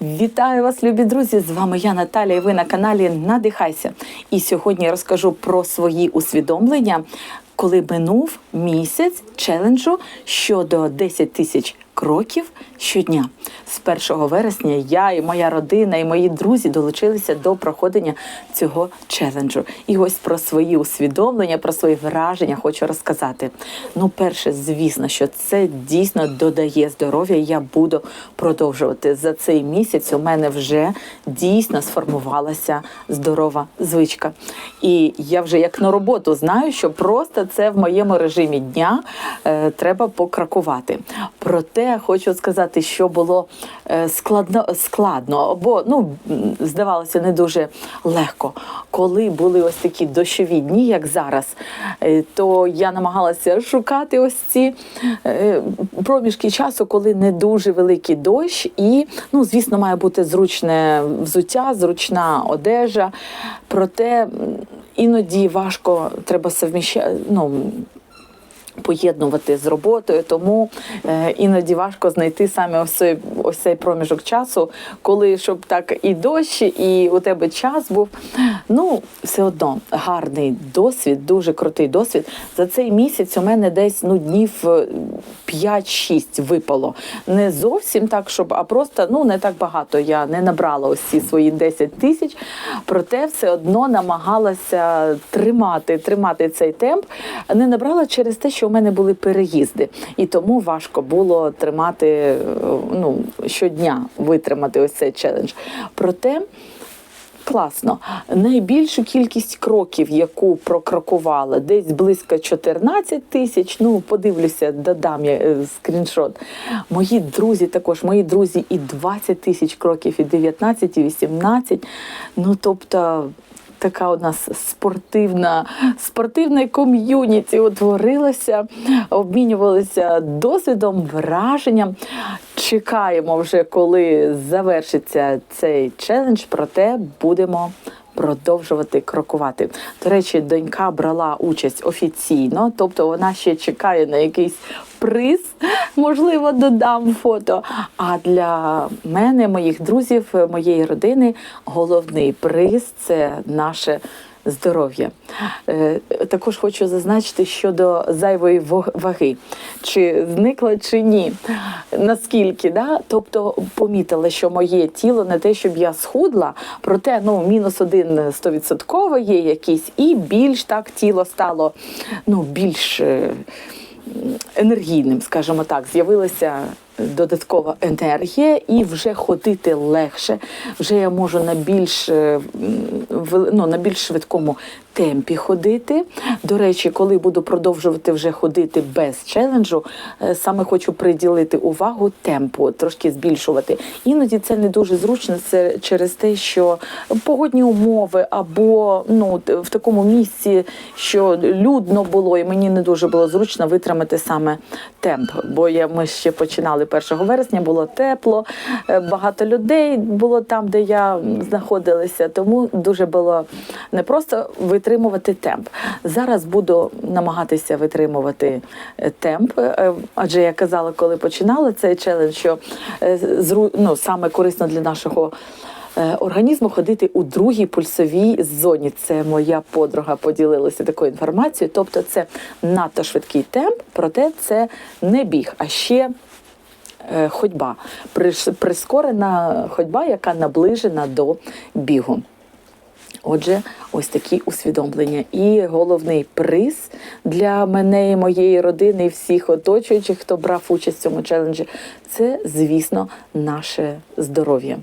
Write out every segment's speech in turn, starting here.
Вітаю вас, любі друзі! З вами я Наталія. і Ви на каналі Надихайся. І сьогодні я розкажу про свої усвідомлення, коли минув місяць челенджу щодо 10 тисяч кроків щодня. З 1 вересня я і моя родина, і мої друзі долучилися до проходення цього челенджу. І ось про свої усвідомлення, про свої враження хочу розказати. Ну, перше, звісно, що це дійсно додає здоров'я. і Я буду продовжувати за цей місяць. У мене вже дійсно сформувалася здорова звичка. І я вже як на роботу знаю, що просто це в моєму режимі дня е, треба покракувати. Проте хочу сказати, що було е, складно, складно або ну здавалося не дуже легко. Коли були ось такі дощові дні, як зараз, е, то я намагалася шукати ось ці е, проміжки часу, коли не дуже великий дощ, і ну, звісно, має бути зручне взуття, зручна одежа. Проте іноді важко треба совміщати. Ну, поєднувати з роботою, тому е, іноді важко знайти саме ось цей, ось цей проміжок часу, коли щоб так і дощ, і у тебе час був. Ну, все одно гарний досвід, дуже крутий досвід. За цей місяць у мене десь ну днів е, 5-6 випало. Не зовсім так, щоб, а просто ну не так багато. Я не набрала ось ці свої 10 тисяч, проте все одно намагалася тримати, тримати цей темп. Не набрала через те, що у мене були переїзди, і тому важко було тримати е, ну, щодня витримати ось цей челендж. Проте. Класно. Найбільшу кількість кроків, яку прокрокувала, десь близько 14 тисяч. Ну, подивлюся, додам я е, скріншот. Мої друзі також, мої друзі і 20 тисяч кроків, і 19, і 18. Ну, тобто. Така у нас спортивна, спортивне ком'юніті утворилося, обмінювалися досвідом, враженням. Чекаємо вже, коли завершиться цей челендж, проте будемо продовжувати крокувати. До речі, донька брала участь офіційно, тобто вона ще чекає на якийсь приз, можливо, додам фото. А для мене, моїх друзів, моєї родини, головний приз це наше. Здоров'я. Е, Також хочу зазначити щодо зайвої ваги, чи зникла чи ні. Наскільки, да? тобто помітила, що моє тіло не те, щоб я схудла, проте ну, мінус один стовідсотково є якийсь, і більш так тіло стало ну, більш. е, енергійним, скажімо так, з'явилася додаткова енергія, і вже ходити легше. Вже я можу на більш е, ну, на більш швидкому темпі ходити. До речі, коли буду продовжувати вже ходити без челенджу, е, саме хочу приділити увагу темпу, трошки збільшувати. Іноді це не дуже зручно. Це через те, що погодні умови або ну в такому місці, що людно було, і мені не дуже було зручно витримати саме темп. Бо я ми ще починали 1 вересня, було тепло, е, багато людей було там, де я знаходилася. Тому дуже було не просто витримувати темп. Зараз буду намагатися витримувати е, темп, е, адже я казала, коли починала цей челендж, що е, ну, саме корисно для нашого. е, Організму ходити у другій пульсовій зоні. Це моя подруга поділилася такою інформацією. Тобто, це надто швидкий темп, проте це не біг, а ще е, ходьба, прискорена ходьба, яка наближена до бігу. Отже, ось такі усвідомлення. І головний приз для мене і моєї родини, і всіх оточуючих, хто брав участь в цьому челенджі, це, звісно, наше здоров'я.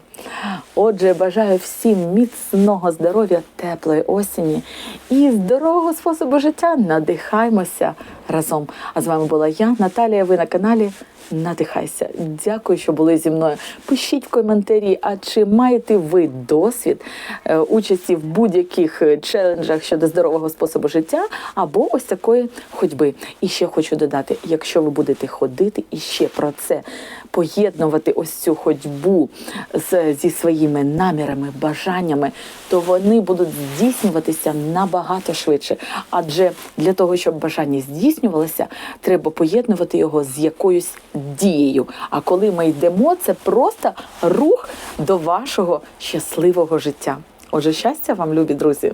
Отже, бажаю всім міцного здоров'я, теплої осені і здорового способу життя. Надихаймося разом. А з вами була я, Наталія. Ви на каналі Надихайся. Дякую, що були зі мною. Пишіть в коментарі, а чи маєте ви досвід е, участі в будь-яких е, челенджах щодо здорового способу життя або ось такої ходьби. І ще хочу додати: якщо ви будете ходити і ще про це поєднувати ось цю ходьбу з, зі своїми намірами, бажаннями, то вони будуть здійснюватися набагато швидше. Адже для того, щоб бажання здійснювалося, треба поєднувати його з якоюсь дією. А коли ми йдемо, це просто рух до вашого щасливого життя. Отже, щастя вам, любі друзі!